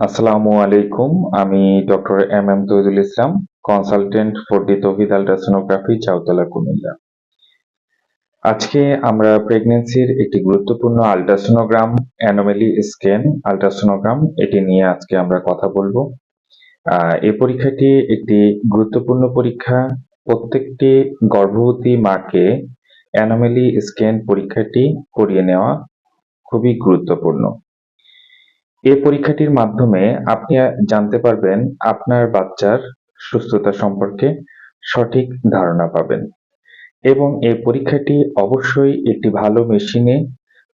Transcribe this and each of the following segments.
আসসালামু আলাইকুম, আমি doctor M M Taidul Islam consultant for the Tohid ultrasonography Chautala, Comilla. আজকে আমরা প্রেগনেন্সির একটি গুরুত্বপূর্ণ আলট্রাসোনোগ্রাম অ্যানোমেলি স্ক্যান আলট্রাসোনোগ্রাম এটি নিয়ে আজকে আমরা কথা বলব। এই পরীক্ষাটি একটি গুরুত্বপূর্ণ পরীক্ষা। প্রত্যেকটি গর্ভবতী মাকে অ্যানোমেলি স্ক্যান পরীক্ষাটি করিয়ে নেওয়া খুবই গুরুত্বপূর্ণ। এই পরীক্ষাটির মাধ্যমে আপনি জানতে পারবেন আপনার বাচ্চার সুস্থতা সম্পর্কে সঠিক ধারণা পাবেন। এবং এই পরীক্ষাটি অবশ্যই একটি ভালো মেশিনে,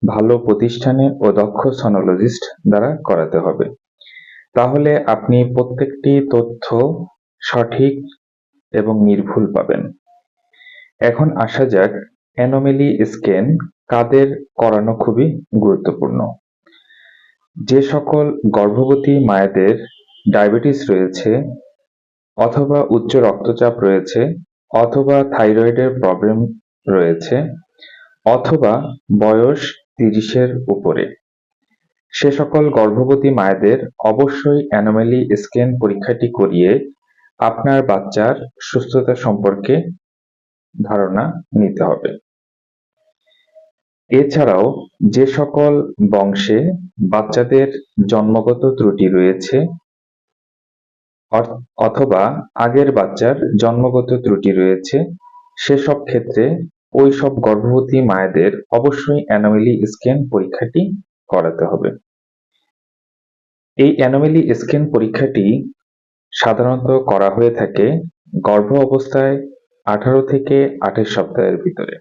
ভালো প্রতিষ্ঠানে ও দক্ষ সনোলজিস্ট দ্বারা করাতে হবে। তাহলে আপনি প্রত্যেকটি তথ্য সঠিক এবং নির্ভুল পাবেন। এখন আসা যাক অ্যানোমেলি স্ক্যান কাদের করানো খুবই গুরুত্বপূর্ণ। যে সকল গর্ভবতী মায়েদের ডায়াবেটিস রয়েছে অথবা উচ্চ রক্তচাপ রয়েছে অথবা থাইরয়েডের প্রবলেম রয়েছে অথবা বয়স তিরিশের উপরে, সে সকল গর্ভবতী মায়েদের অবশ্যই অ্যানোমেলি স্ক্যান পরীক্ষাটি করিয়ে আপনার বাচ্চার সুস্থতা সম্পর্কে ধারণা নিতে হবে। এছাড়াও যে সকল বংশে বাচ্চাদের জন্মগত ত্রুটি রয়েছে অথবা আগের বাচ্চার জন্মগত ত্রুটি রয়েছে, সেসব ক্ষেত্রে ওই সব গর্ভবতী মায়েদের অবশ্যই অ্যানোমেলি স্ক্যান পরীক্ষাটি করাতে হবে। এই অ্যানোমেলি স্ক্যান পরীক্ষাটি সাধারণত করা হয়ে থাকে গর্ভ অবস্থায় আঠারো থেকে আঠাশ সপ্তাহের ভিতরে।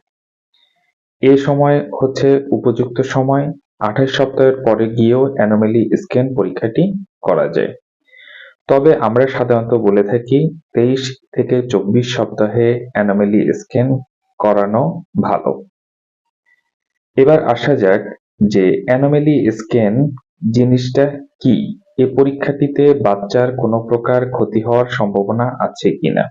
এই সময় হচ্ছে উপযুক্ত সময়। আঠাশ সপ্তাহের পরে গিয়েও অ্যানোমেলি স্ক্যান পরীক্ষাটি করা যায়। তবে আমরা সাধারণত বলে থাকি, তেইশ থেকে চব্বিশ সপ্তাহে অ্যানোমেলি স্ক্যান করানো ভালো। এবার আসা যাক যে অ্যানোমেলি স্ক্যান জিনিসটা কি? এই পরীক্ষাটিতে বাচ্চার কোনো প্রকার ক্ষতি হওয়ার সম্ভাবনা আছে কিনা?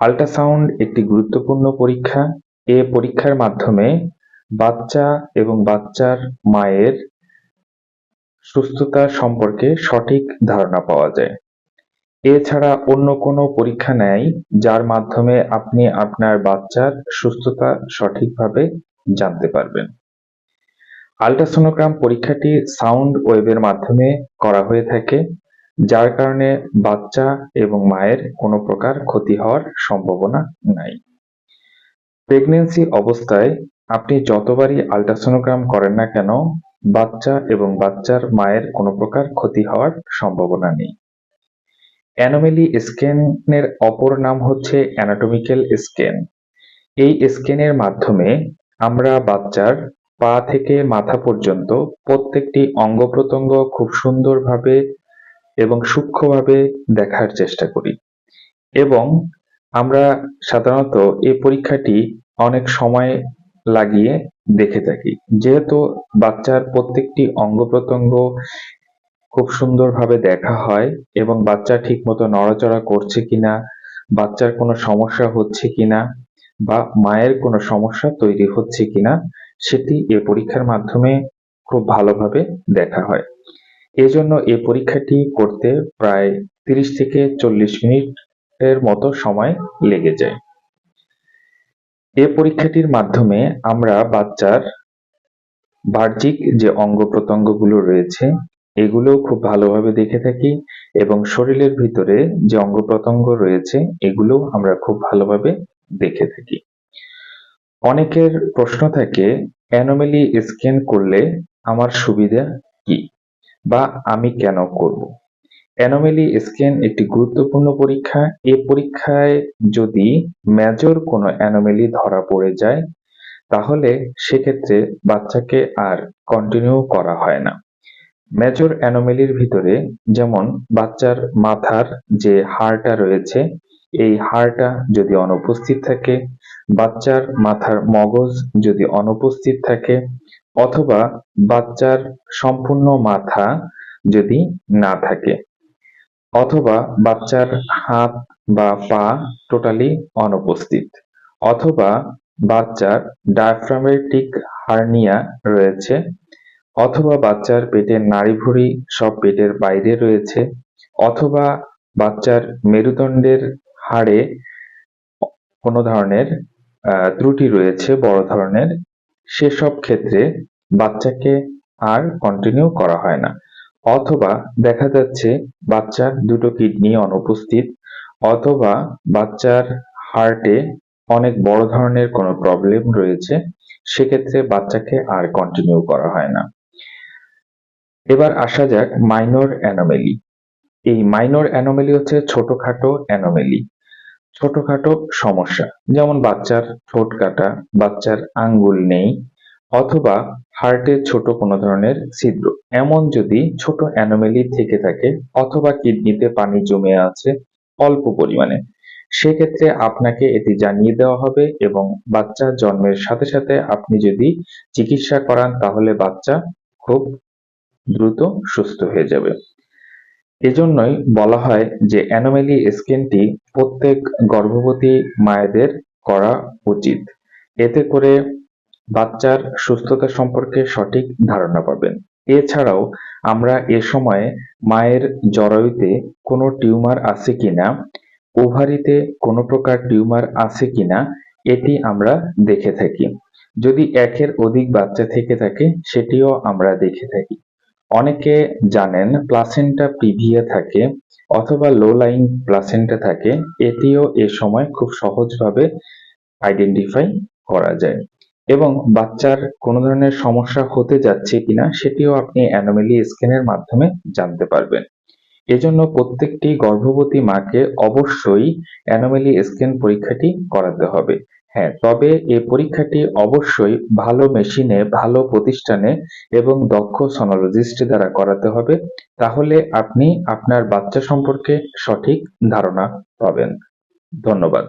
আল্ট্রাসাউন্ড একটি গুরুত্বপূর্ণ পরীক্ষা। এ পরীক্ষার মাধ্যমে বাচ্চা এবং বাচ্চার মায়ের সুস্থতা সম্পর্কে সঠিক ধারণা পাওয়া যায়। এছাড়া অন্য কোনো পরীক্ষা নেই যার মাধ্যমে আপনি আপনার বাচ্চার সুস্থতা সঠিকভাবে জানতে পারবেন। আল্ট্রাসোনোগ্রাম পরীক্ষাটি সাউন্ড ওয়েভের মাধ্যমে করা হয়ে থাকে, যার কারণে বাচ্চা এবং মায়ের কোনো প্রকার ক্ষতি হওয়ার সম্ভাবনা নাই। প্রেগনেন্সি অবস্থায় আপনি যতবারই আল্ট্রাসোনোগ্রাম করেন না কেন, বাচ্চা এবং বাচ্চার মায়ের কোনো প্রকার ক্ষতি হওয়ার সম্ভাবনা নেই। অ্যানোমেলি স্ক্যানের অপর নাম হচ্ছে অ্যানাটমিক্যাল স্ক্যান। এই স্ক্যানের মাধ্যমে আমরা বাচ্চার পা থেকে মাথা পর্যন্ত প্রত্যেকটি অঙ্গ প্রত্যঙ্গ খুব সুন্দরভাবে এবং সূক্ষ্মভাবে দেখার চেষ্টা করি এবং আমরা সাধারণত এই পরীক্ষাটি অনেক সময় লাগিয়ে দেখে থাকি। যেহেতু বাচ্চার প্রত্যেকটি অঙ্গ প্রত্যঙ্গ খুব সুন্দরভাবে দেখা হয় এবং বাচ্চা ঠিকমতো নড়াচড়া করছে কিনা, বাচ্চার কোনো সমস্যা হচ্ছে কিনা বা মায়ের কোনো সমস্যা তৈরি হচ্ছে কিনা, সেটি এ পরীক্ষার মাধ্যমে খুব ভালোভাবে দেখা হয়। এজন্য এই পরীক্ষাটি করতে প্রায় তিরিশ থেকে চল্লিশ মিনিটের মতো সময় লেগে যায়। এ পরীক্ষাটির মাধ্যমে আমরা বাচ্চার বাহ্যিক যে অঙ্গ প্রত্যঙ্গগুলো রয়েছে এগুলো খুব ভালোভাবে দেখে থাকি এবং শরীরের ভিতরে যে অঙ্গ প্রত্যঙ্গ রয়েছে এগুলো আমরা খুব ভালোভাবে দেখে থাকি। অনেকের প্রশ্ন থাকে, অ্যানোমেলি স্ক্যান করলে আমার সুবিধা কি? বা আমি কেন করব? অ্যানোমেলি স্ক্যান একটি গুরুত্বপূর্ণ পরীক্ষা। এ পরীক্ষায় যদি মেজর কোনো অ্যানোমেলি ধরা পড়ে যায়, তাহলে সেক্ষেত্রে বাচ্চাকে আর কন্টিনিউ করা হয় না। মেজর অ্যানোমেলির ভিতরে যেমন বাচ্চার মাথার যে হাড়টা রয়েছে, এই হাড়টা যদি অনুপস্থিত থাকে, বাচ্চার মাথার মগজ যদি অনুপস্থিত থাকে, অথবা বাচ্চার সম্পূর্ণ মাথা যদি না থাকে অথবা বাচ্চার হাত বা পা টোটালি অনুপস্থিত। অথবা বাচ্চার ডায়াফ্রামেটিক হার্নিয়া রয়েছে। অথবা বাচ্চার পেটের নাড়িভুঁড়ি সব পেটের বাইরে রয়েছে। অথবা বাচ্চার মেরুদণ্ডের হাড়ে কোনো ধরনের ত্রুটি রয়েছে, বড় ধরনের, সেসব ক্ষেত্রে বাচ্চাকে আর কন্টিনিউ করা হয় না। অথবা দেখা যাচ্ছে বাচ্চার দুটো কিডনি অনুপস্থিত, অথবা বাচ্চার হার্টে অনেক বড় ধরনের কোনো প্রবলেম রয়েছে, সেক্ষেত্রে বাচ্চাকে আর কন্টিনিউ করা হয় না। এবার আসা যাক মাইনর অ্যানোমেলি এই মাইনর অ্যানোমেলি হচ্ছে ছোটখাটো অ্যানোমেলি ছোটখাটো সমস্যা, যেমন বাচ্চার ঠোঁট কাটা, বাচ্চার আঙ্গুল নেই অথবা হার্টে ছোট কোনো ধরনের ছিদ্র। এমন যদি ছোট অ্যানোমেলি থেকে থাকে অথবা কিডনিতে পানি জমে আছে অল্প পরিমাণে, সেক্ষেত্রে আপনাকে এটি জানিয়ে দেওয়া হবে এবং বাচ্চা জন্মের সাথে সাথে আপনি যদি চিকিৎসা করান তাহলে বাচ্চা খুব দ্রুত সুস্থ হয়ে যাবে। এজন্যই বলা হয় যে অ্যানোমেলি স্ক্যানটি প্রত্যেক গর্ভবতী মায়েদের করা উচিত। এতে করে বাচ্চার সুস্থতা সম্পর্কে সঠিক ধারণা পাবেন। এছাড়াও, আমরা এ সময়ে মায়ের জরায়ুতে কোনো টিউমার আছে কিনা, ওভারিতে কোনো প্রকার টিউমার আছে কিনা, এটি আমরা দেখে থাকি। যদি একের অধিক বাচ্চা থেকে থাকে, সেটিও আমরা দেখে থাকি। অনেকে জানেন প্লাসেন্টা প্রিভিয়া থাকে অথবা লো লাইন প্লাসেন্টা থাকে, এটিও এ সময় খুব সহজভাবে আইডেন্টিফাই করা যায়। এবং বাচ্চার কোনো ধরনের সমস্যা হতে যাচ্ছে কিনা সেটিও আপনি অ্যানোমেলি স্ক্যানের মাধ্যমে জানতে পারবেন। এজন্য প্রত্যেকটি গর্ভবতী মাকে অবশ্যই অ্যানোমেলি স্ক্যান পরীক্ষাটি করাতে হবে। হ্যাঁ তবে এই পরীক্ষাটি অবশ্যই ভালো মেশিনে ভালো প্রতিষ্ঠানে এবং দক্ষ সনোলজিস্ট দ্বারা করাতে হবে। তাহলে আপনি আপনার বাচ্চা সম্পর্কে সঠিক ধারণা পাবেন। ধন্যবাদ।